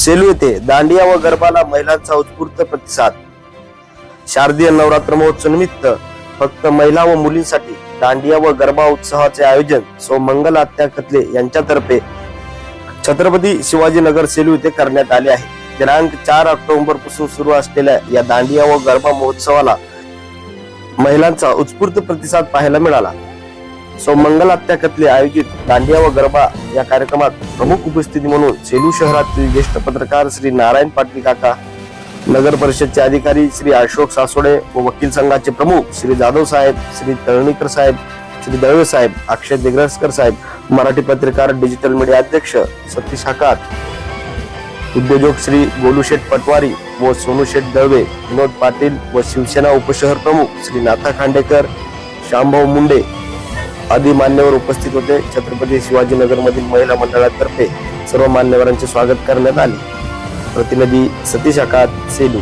सेलू येथे दांडिया व गरबाला महिलांचा उत्स्फूर्त प्रतिसाद. शारदीय नवरात्र महोत्सव निमित्त फक्त महिला व मुलींसाठी दांडिया व गरबा उत्सवाचे आयोजन सो मंगल आत्या खतले यांच्यातर्फे छत्रपती शिवाजीनगर सेलू येथे करण्यात आले आहे. दिनांक चार ऑक्टोबरपासून सुरू असलेल्या या दांडिया व गरबा महोत्सवाला महिलांचा उत्स्फूर्त प्रतिसाद पाहायला मिळाला. सौ मंगल आत्या कतले आयोजित दांडिया व गरबा या कार्यक्रमात प्रमुख उपस्थिती म्हणून सेलू शहरातील ज्येष्ठ पत्रकार श्री नारायण पाटील काका नगर परिषदचे अधिकारी श्री अशोक सासोडे व वकील संघाचे प्रमुख श्री जाधव साहेब श्री तळणीकर साहेब श्री दळवे साहेब अक्षय दिग्रसकर साहेब मराठी पत्रकार डिजिटल मीडिया अध्यक्ष सतीश हकात उद्योजक श्री गोलूशेठ पटवारी व सोनूशेठ दळवे विनोद पाटील व शिवसेना उपशहर प्रमुख श्री नाथा खांडेकर श्यामभाऊ मुंडे आदी मान्यवर उपस्थित होते. छत्रपती शिवाजीनगर मधील महिला मंडळातर्फे सर्व मान्यवरांचे स्वागत करण्यात आले. प्रतिनिधी सतीश आकात सेलू.